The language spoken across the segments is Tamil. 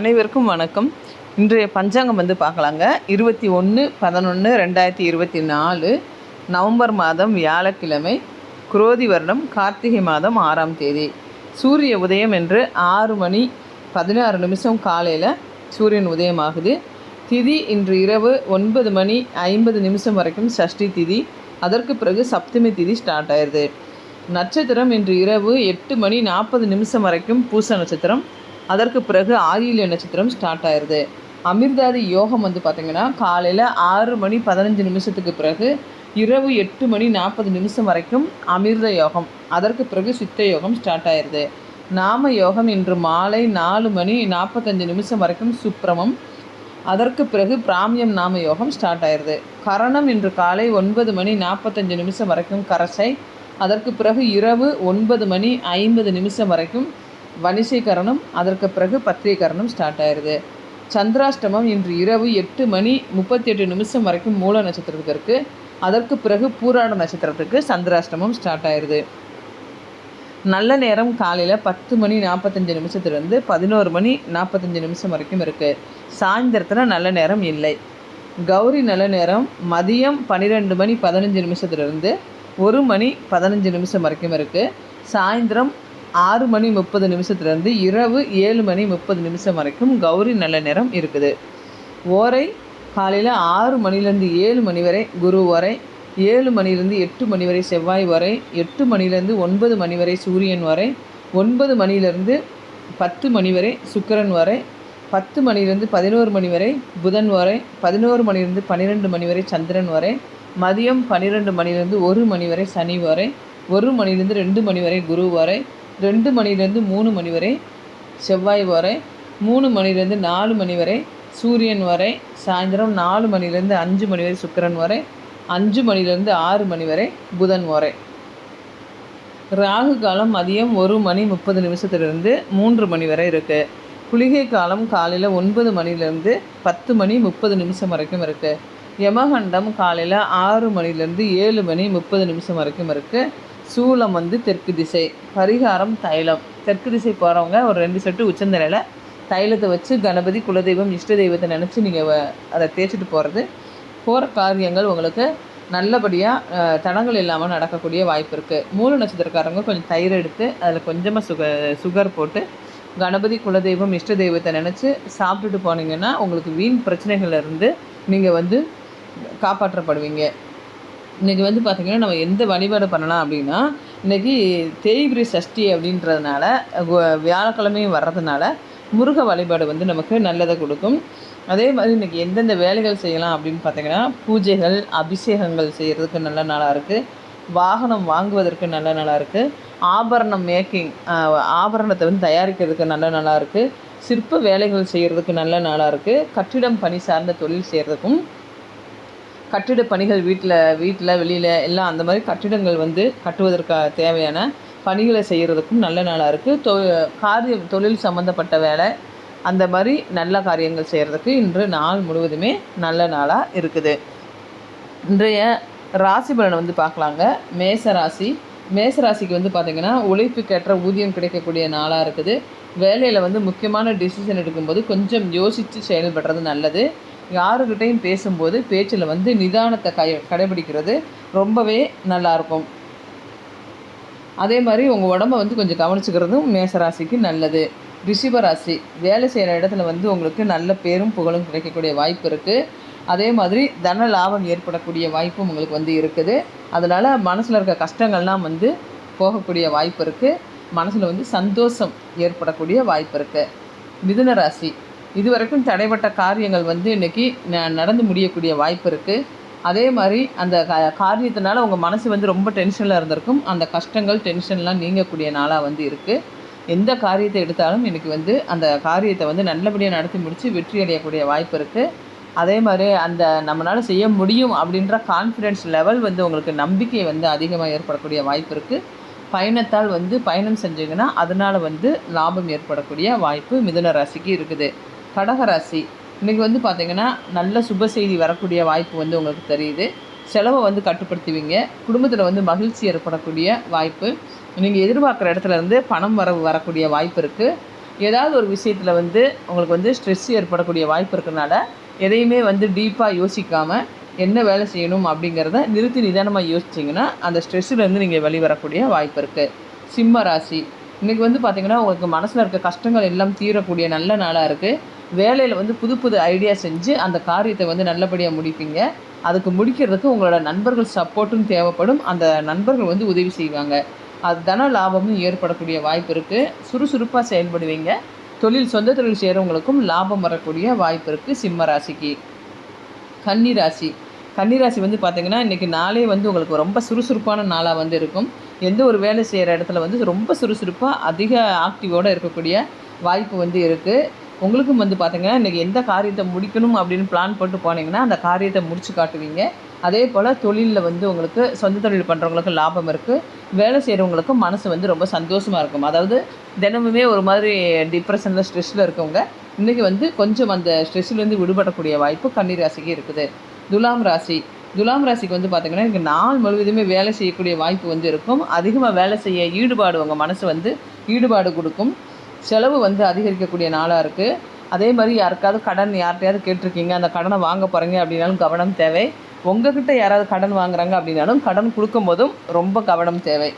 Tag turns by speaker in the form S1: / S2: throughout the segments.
S1: அனைவருக்கும் வணக்கம். இன்றைய பஞ்சாங்கம் வந்து பார்க்கலாங்க. இருபத்தி ஒன்று பதினொன்று ரெண்டாயிரத்தி இருபத்தி நாலு நவம்பர் மாதம் வியாழக்கிழமை குரோதி வருடம் கார்த்திகை மாதம் ஆறாம் தேதி. சூரிய உதயம் என்று ஆறு மணி பதினாறு நிமிஷம் காலையில் சூரியன் உதயமாகுது. திதி இன்று இரவு ஒன்பது மணி ஐம்பது நிமிஷம் வரைக்கும் சஷ்டி திதி. அதற்கு பிறகு சப்தமி திதி ஸ்டார்ட் ஆயிடுது நட்சத்திரம் இன்று இரவு எட்டு மணி நாற்பது நிமிஷம் வரைக்கும் பூச நட்சத்திரம். அதற்கு பிறகு ஆயில்ய நட்சத்திரம் ஸ்டார்ட் ஆயிடுது அமிர்தாதி யோகம் வந்து பார்த்திங்கன்னா காலையில் ஆறு மணி பதினஞ்சு நிமிஷத்துக்கு பிறகு இரவு எட்டு மணி நாற்பது நிமிஷம் வரைக்கும் அமிர்த யோகம். அதற்கு பிறகு சித்த யோகம் ஸ்டார்ட் ஆயிடுது நாம யோகம் இன்று மாலை நாலு மணி நாற்பத்தஞ்சு நிமிஷம் வரைக்கும் சுப்ரமம் அதற்கு பிறகு பிராமியம் நாம யோகம் ஸ்டார்ட் ஆயிடுது கரணம் இன்று காலை ஒன்பது மணி நாற்பத்தஞ்சு நிமிஷம் வரைக்கும் கரசை. அதற்கு பிறகு இரவு ஒன்பது மணி ஐம்பது நிமிஷம் வரைக்கும் வணிசைக்கரணம் அதற்கு பிறகு பத்திரிகரணம் ஸ்டார்ட் ஆயிடுது சந்திராஷ்டமம் இன்று இரவு எட்டு மணி முப்பத்தி எட்டு நிமிஷம் வரைக்கும் மூல நட்சத்திரத்துக்கு இருக்குது அதற்கு பிறகு பூராட நட்சத்திரத்துக்கு சந்திராஷ்டமம் ஸ்டார்ட் ஆயிடுது நல்ல நேரம் காலையில் பத்து மணி நாற்பத்தஞ்சு நிமிஷத்துலேருந்து பதினோரு மணி நாற்பத்தஞ்சு நிமிஷம் வரைக்கும் இருக்குது சாயந்தரத்தில் நல்ல நேரம் இல்லை. கௌரி நல்ல நேரம் மதியம் பன்னிரெண்டு மணி பதினஞ்சு நிமிஷத்துலேருந்து ஒரு மணி பதினஞ்சு நிமிஷம் வரைக்கும் இருக்குது சாயந்தரம் ஆறு மணி முப்பது நிமிஷத்துலேருந்து இரவு ஏழு மணி முப்பது நிமிஷம் வரைக்கும் கௌரி நல்ல நேரம் இருக்குது. ஓரை காலையில் ஆறு மணிலேருந்து ஏழு மணி வரை குரு வரை ஏழு மணிலேருந்து எட்டு மணி வரை செவ்வாய் வரை எட்டு மணிலேருந்து ஒன்பது மணி வரை சூரியன் வரை ஒன்பது மணிலேருந்து பத்து மணி வரை சுக்கிரன் வரை பத்து மணிலேருந்து பதினோரு மணி வரை புதன் வரை பதினோரு மணிலேருந்து பன்னிரெண்டு மணி வரை சந்திரன் வரை மதியம் பன்னிரெண்டு மணிலேருந்து ஒரு மணி வரை சனி வரை ஒரு மணிலேருந்து ரெண்டு மணி வரை குரு வரை ரெண்டு மணிலேருந்து மூணு மணி வரை செவ்வாய் வரை மூணு மணிலேருந்து நாலு மணி வரை சூரியன் வரை சாயந்தரம் நாலு மணிலேருந்து அஞ்சு மணி வரை சுக்கரன் வரை அஞ்சு மணிலேருந்து ஆறு மணி வரை புதன் வரை. ராகு காலம் மதியம் ஒரு மணி முப்பது நிமிஷத்துலேருந்து மூன்று மணி வரை இருக்குது குளிகை காலம் காலையில் ஒன்பது மணிலேருந்து பத்து மணி முப்பது நிமிஷம் வரைக்கும் இருக்குது யமகண்டம் காலையில் ஆறு மணிலேருந்து ஏழு மணி முப்பது நிமிஷம் வரைக்கும் இருக்குது சூலம் வந்து தெற்கு திசை பரிகாரம் தைலம். தெற்கு திசை போகிறவங்க ஒரு ரெண்டு செட்டு உச்சந்தலையில் தைலத்தை வச்சு கணபதி குலதெய்வம் இஷ்ட தெய்வத்தை நினச்சி நீங்கள் அதை தேய்ச்சிட்டு போகிறது போகிற காரியங்கள் உங்களுக்கு நல்லபடியாக தடங்கள் இல்லாமல் நடக்கக்கூடிய வாய்ப்பு இருக்குது மூல நட்சத்திரக்காரங்க கொஞ்சம் தயிர் எடுத்து அதில் கொஞ்சமாக சுக சுகர் போட்டு கணபதி குலதெய்வம் இஷ்ட தெய்வத்தை நினச்சி சாப்பிட்டுட்டு போனீங்கன்னா உங்களுக்கு வீண் பிரச்சனைகள்லேருந்து நீங்கள் வந்து காப்பாற்றப்படுவீங்க. இன்றைக்கி வந்து பார்த்திங்கன்னா நம்ம எந்த வழிபாடு பண்ணலாம் அப்படின்னா இன்றைக்கி தேய்பிரி சஷ்டி அப்படின்றதுனால வியாழக்கிழமையும் வர்றதுனால முருக வழிபாடு வந்து நமக்கு நல்லதை கொடுக்கும். அதே மாதிரி இன்றைக்கி எந்தெந்த வேலைகள் செய்யலாம் அப்படின்னு பார்த்தீங்கன்னா பூஜைகள் அபிஷேகங்கள் செய்கிறதுக்கு நல்ல நாளாக இருக்குது வாகனம் வாங்குவதற்கு நல்ல நாளாக இருக்குது ஆபரணம் மேக்கிங் ஆபரணத்தை வந்து தயாரிக்கிறதுக்கு நல்ல நாளாக இருக்குது சிற்ப வேலைகள் செய்கிறதுக்கு நல்ல நாளாக இருக்குது கட்டிடம் பணி சார்ந்த தொழில் செய்கிறதுக்கும் கட்டிட பணிகள் வீட்டில் வீட்டில் வெளியில் எல்லாம் அந்த மாதிரி கட்டிடங்கள் வந்து கட்டுவதற்கு தேவையான பணிகளை செய்கிறதுக்கும் நல்ல நாளாக இருக்குது தொ காரியம் தொழில் சம்மந்தப்பட்ட வேலை அந்த மாதிரி நல்ல காரியங்கள் செய்கிறதுக்கு இன்று நாள் முழுவதுமே நல்ல நாளாக இருக்குது. இன்றைய ராசி பலனை வந்து பார்க்கலாங்க. மேச ராசி. மேச ராசிக்கு வந்து பார்த்திங்கன்னா உழைப்புக்கேற்ற ஊதியம் கிடைக்கக்கூடிய நாளாக இருக்குது. வேலையில் வந்து முக்கியமான டிசிஷன் எடுக்கும்போது கொஞ்சம் யோசித்து செயல்படுறது நல்லது. யாருக்கிட்டையும் பேசும்போது பேச்சில் வந்து நிதானத்தை கை கடைபிடிக்கிறது ரொம்பவே நல்லாயிருக்கும். அதே மாதிரி உங்கள் உடம்ப வந்து கொஞ்சம் கவனிச்சுக்கிறதும் மேசராசிக்கு நல்லது. ரிஷிபராசி வேலை செய்கிற இடத்துல வந்து உங்களுக்கு நல்ல பேரும் புகழும் கிடைக்கக்கூடிய வாய்ப்பு இருக்குது அதே மாதிரி தன லாபம் ஏற்படக்கூடிய வாய்ப்பும் உங்களுக்கு வந்து இருக்குது. அதனால் மனசில் இருக்க கஷ்டங்கள்லாம் வந்து போகக்கூடிய வாய்ப்பு இருக்குது மனசில் வந்து சந்தோஷம் ஏற்படக்கூடிய வாய்ப்பு இருக்குது மிதுன ராசி இதுவரைக்கும் தடைப்பட்ட காரியங்கள் வந்து இன்றைக்கி நடந்து முடியக்கூடிய வாய்ப்பு இருக்குது அதே மாதிரி அந்த கா காரியத்தினால உங்கள் மனசு வந்து ரொம்ப டென்ஷனில் இருந்திருக்கும். அந்த கஷ்டங்கள் டென்ஷன்லாம் நீங்கக்கூடிய நாளாக வந்து இருக்குது எந்த காரியத்தை எடுத்தாலும் இன்றைக்கி வந்து அந்த காரியத்தை வந்து நல்லபடியாக நடத்தி முடித்து வெற்றி அடையக்கூடிய வாய்ப்பு இருக்குது அதே மாதிரி அந்த நம்மளால் செய்ய முடியும் அப்படின்ற கான்ஃபிடென்ஸ் லெவல் வந்து உங்களுக்கு நம்பிக்கை வந்து அதிகமாக ஏற்படக்கூடிய வாய்ப்பு இருக்குது பயணத்தால் வந்து பயணம் செஞ்சீங்கன்னா அதனால் வந்து லாபம் ஏற்படக்கூடிய வாய்ப்பு மிதுன ராசிக்கு இருக்குது. கடகராசி இன்றைக்கி வந்து பார்த்திங்கன்னா நல்ல சுப செய்தி வரக்கூடிய வாய்ப்பு வந்து உங்களுக்கு தெரியுது. செலவை வந்து கட்டுப்படுத்துவீங்க. குடும்பத்தில் வந்து மகிழ்ச்சி ஏற்படக்கூடிய வாய்ப்பு. நீங்கள் எதிர்பார்க்குற இடத்துல இருந்து பணம் வர வரக்கூடிய வாய்ப்பு இருக்குது ஏதாவது ஒரு விஷயத்தில் வந்து உங்களுக்கு வந்து ஸ்ட்ரெஸ் ஏற்படக்கூடிய வாய்ப்பு இருக்கிறனால எதையுமே வந்து டீப்பாக யோசிக்காமல் என்ன வேலை செய்யணும் அப்படிங்கிறத நிறுத்தி நிதானமாக யோசிச்சிங்கன்னா அந்த ஸ்ட்ரெஸ்ஸுலேருந்து நீங்கள் வெளிவரக்கூடிய வாய்ப்பு இருக்குது சிம்ம ராசி இன்றைக்கி வந்து பார்த்திங்கன்னா உங்களுக்கு மனசில் இருக்க கஷ்டங்கள் எல்லாம் தீரக்கூடிய நல்ல நாளாக இருக்குது வேலையில் வந்து புது புது ஐடியா செஞ்சு அந்த காரியத்தை வந்து நல்லபடியாக முடிப்பீங்க. அதுக்கு முடிக்கிறதுக்கு உங்களோட நண்பர்கள் சப்போர்ட்டும் தேவைப்படும். அந்த நண்பர்கள் வந்து உதவி செய்வாங்க. அது தன லாபமும் ஏற்படக்கூடிய வாய்ப்பு இருக்குது சுறுசுறுப்பாக செயல்படுவீங்க. தொழில் சொந்த தொழில் செய்கிறவங்களுக்கும் லாபம் வரக்கூடிய வாய்ப்பு இருக்குது சிம்ம ராசிக்கு. கன்னி ராசி. கன்னிராசி வந்து பார்த்திங்கன்னா இன்றைக்கி நாளே வந்து உங்களுக்கு ரொம்ப சுறுசுறுப்பான நாளாக வந்து இருக்கும். எந்த ஒரு வேலை செய்கிற இடத்துல வந்து ரொம்ப சுறுசுறுப்பாக அதிக ஆக்டிவோடு இருக்கக்கூடிய வாய்ப்பு வந்து இருக்குது உங்களுக்கும் வந்து பார்த்திங்கன்னா இன்றைக்கி எந்த காரியத்தை முடிக்கணும் அப்படின்னு பிளான் போட்டு போனீங்கன்னா அந்த காரியத்தை முடிச்சு காட்டுவீங்க. அதே போல் தொழிலில் வந்து உங்களுக்கு சொந்த தொழில் பண்ணுறவங்களுக்கு லாபம் இருக்குது வேலை செய்கிறவங்களுக்கும் மனசு வந்து ரொம்ப சந்தோஷமாக இருக்கும். அதாவது தினமுமே ஒரு மாதிரி டிப்ரெஷனில் ஸ்ட்ரெஸ்ஸில் இருக்கவங்க இன்றைக்கி வந்து கொஞ்சம் அந்த ஸ்ட்ரெஸ்ஸிலேருந்து விடுபடக்கூடிய வாய்ப்பு கன்னிராசிக்கு இருக்குது. துலாம் ராசி. துலாம் ராசிக்கு வந்து பார்த்திங்கன்னா இங்கே நாள் முழுவதுமே வேலை செய்யக்கூடிய வாய்ப்பு வந்து இருக்கும். அதிகமாக வேலை செய்ய ஈடுபாடு உங்கள் மனசு வந்து ஈடுபாடு கொடுக்கும். செலவு வந்து அதிகரிக்கக்கூடிய நாளாக இருக்குது அதே மாதிரி யாருக்காவது கடன் யார்கிட்டையாவது கேட்டிருக்கீங்க அந்த கடனை வாங்க போகிறீங்க அப்படின்னாலும் கவனம் தேவை. உங்ககிட்ட யாராவது கடன் வாங்குறாங்க அப்படின்னாலும் கடன் கொடுக்கும் போதும் ரொம்ப கவனம் தேவை.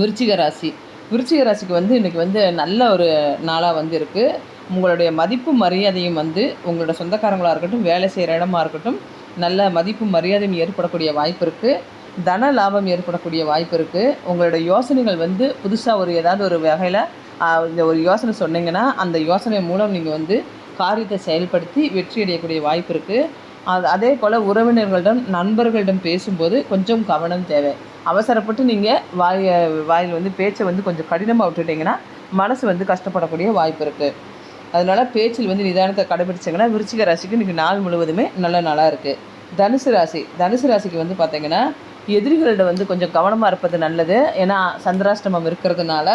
S1: விருச்சிக ராசி. விருச்சிக ராசிக்கு வந்து இன்றைக்கி வந்து நல்ல ஒரு நாளாக வந்து இருக்குது உங்களுடைய மதிப்பு மரியாதையும் வந்து உங்களோட சொந்தக்காரங்களாக இருக்கட்டும் வேலை செய்கிற இடமா இருக்கட்டும் நல்ல மதிப்பு மரியாதையும் ஏற்படக்கூடிய வாய்ப்பு இருக்குது தன லாபம் ஏற்படக்கூடிய வாய்ப்பு இருக்குது உங்களோட யோசனைகள் வந்து புதுசாக ஒரு ஏதாவது ஒரு வகையில் இந்த ஒரு யோசனை சொன்னீங்கன்னா அந்த யோசனை மூலம் நீங்கள் வந்து காரியத்தை செயல்படுத்தி வெற்றி அடையக்கூடிய வாய்ப்பு இருக்குது அது அதே போல் உறவினர்களிடம் நண்பர்களிடம் பேசும்போது கொஞ்சம் கவனம் தேவை. அவசரப்பட்டு நீங்கள் வாய வாயில் வந்து பேச்சை வந்து கொஞ்சம் கடினமாக விட்டுட்டிங்கன்னா மனசு வந்து கஷ்டப்படக்கூடிய வாய்ப்பு இருக்குது அதனால் பேச்சில் வந்து நிதானத்தை கடைபிடிச்சிங்கன்னா விருச்சிக ராசிக்கு இன்றைக்கி நாள் முழுவதுமே நல்ல நாளாக இருக்குது தனுசு ராசி தனுசு ராசிக்கு வந்து பார்த்திங்கன்னா எதிரிகளிடம் வந்து கொஞ்சம் கவனமாக இருப்பது நல்லது. ஏன்னா சந்திராஷ்டமம் இருக்கிறதுனால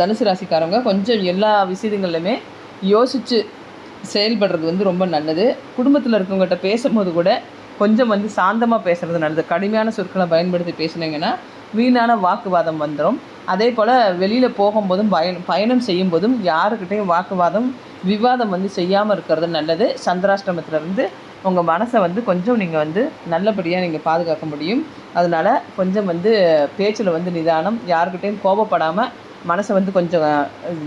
S1: தனுசு ராசிக்காரங்க கொஞ்சம் எல்லா விஷயங்கள்லையுமே யோசித்து செயல்படுறது வந்து ரொம்ப நல்லது. குடும்பத்தில் இருக்கவங்ககிட்ட பேசும்போது கூட கொஞ்சம் வந்து சாந்தமாக பேசுகிறது நல்லது. கடுமையான சொற்களை பயன்படுத்தி பேசினீங்கன்னா வீணான வாக்குவாதம் வந்துடும் அதே போல் வெளியில் போகும்போதும் பயணம் பயணம் செய்யும்போதும் யாருக்கிட்டையும் வாக்குவாதம் விவாதம் வந்து செய்யாமல் இருக்கிறது நல்லது. சந்திராஷ்டிரமத்திலேருந்து உங்கள் மனசை வந்து கொஞ்சம் நீங்கள் வந்து நல்லபடியாக நீங்கள் பாதுகாக்க முடியும். அதனால் கொஞ்சம் வந்து பேச்சில் வந்து நிதானம் யாருக்கிட்டையும் கோபப்படாமல் மனசை வந்து கொஞ்சம்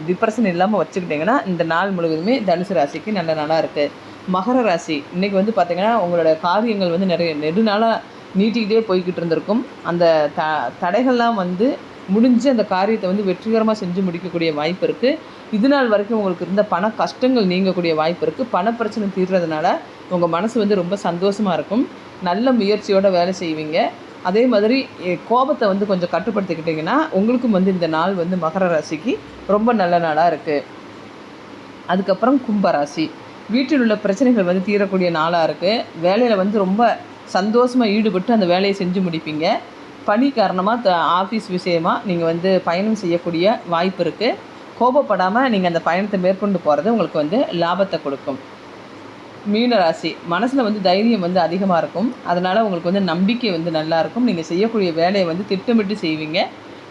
S1: டிப்ரெஷன் இல்லாமல் வச்சுக்கிட்டிங்கன்னா இந்த நாள் முழுவதுமே தனுசு ராசிக்கு நல்ல நாளாக இருக்குது மகர ராசி இன்றைக்கி வந்து பார்த்திங்கன்னா உங்களோட காரியங்கள் வந்து நிறைய நெடுநாளாக நீட்டிக்கிட்டே போய்கிட்டு இருந்திருக்கும். அந்த த தடைகள்லாம் வந்து முடிஞ்சு அந்த காரியத்தை வந்து வெற்றிகரமாக செஞ்சு முடிக்கக்கூடிய வாய்ப்பு இருக்குது இது நாள் வரைக்கும் உங்களுக்கு இருந்த பண கஷ்டங்கள் நீங்கக்கூடிய வாய்ப்பு இருக்குது பண பிரச்சனை தீர்றதுனால உங்கள் மனசு வந்து ரொம்ப சந்தோஷமாக இருக்கும். நல்ல முயற்சியோடு வேலை செய்வீங்க. அதே மாதிரி கோபத்தை வந்து கொஞ்சம் கட்டுப்படுத்திக்கிட்டிங்கன்னா உங்களுக்கும் வந்து இந்த நாள் வந்து மகர ராசிக்கு ரொம்ப நல்ல நாளாக இருக்குது அதுக்கப்புறம் கும்பராசி வீட்டில் உள்ள பிரச்சனைகள் வந்து தீரக்கூடிய நாளாக இருக்குது வேலையில் வந்து ரொம்ப சந்தோஷமாக ஈடுபட்டு அந்த வேலையை செஞ்சு முடிப்பீங்க. பணி காரணமாக த ஆஃபீஸ் விஷயமாக நீங்கள் வந்து பயணம் செய்யக்கூடிய வாய்ப்பு இருக்குது கோபப்படாமல் நீங்கள் அந்த பயணத்தை மேற்கொண்டு போகிறது உங்களுக்கு வந்து லாபத்தை கொடுக்கும். மீனராசி. மனசில் வந்து தைரியம் வந்து அதிகமாக இருக்கும். அதனால் உங்களுக்கு வந்து நம்பிக்கை வந்து நல்லாயிருக்கும் நீங்கள் செய்யக்கூடிய வேலையை வந்து திட்டமிட்டு செய்வீங்க.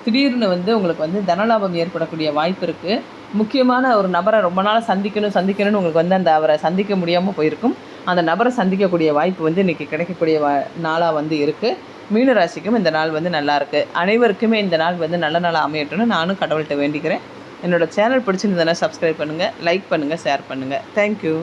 S1: திடீர்னு வந்து உங்களுக்கு வந்து தனலாபம் ஏற்படக்கூடிய வாய்ப்பு இருக்குது முக்கியமான ஒரு நபரை ரொம்ப நாளாக சந்திக்கணும் சந்திக்கணும்னு உங்களுக்கு வந்து அந்த அவரை சந்திக்க முடியாமல் போயிருக்கும். அந்த நபரை சந்திக்கக்கூடிய வாய்ப்பு வந்து இன்றைக்கி கிடைக்கக்கூடிய வா நாளாக வந்து இருக்குது மீனராசிக்கும் இந்த நாள் வந்து நல்லாயிருக்கு அனைவருக்குமே இந்த நாள் வந்து நல்ல நாளாக அமையட்டும்னு நானும் கடவுள்கிட்ட வேண்டிக்கிறேன். என்னோடய சேனல் பிடிச்சிருந்ததுன்னா சப்ஸ்கிரைப் பண்ணுங்கள் லைக் பண்ணுங்கள் ஷேர் பண்ணுங்கள் தேங்க்யூ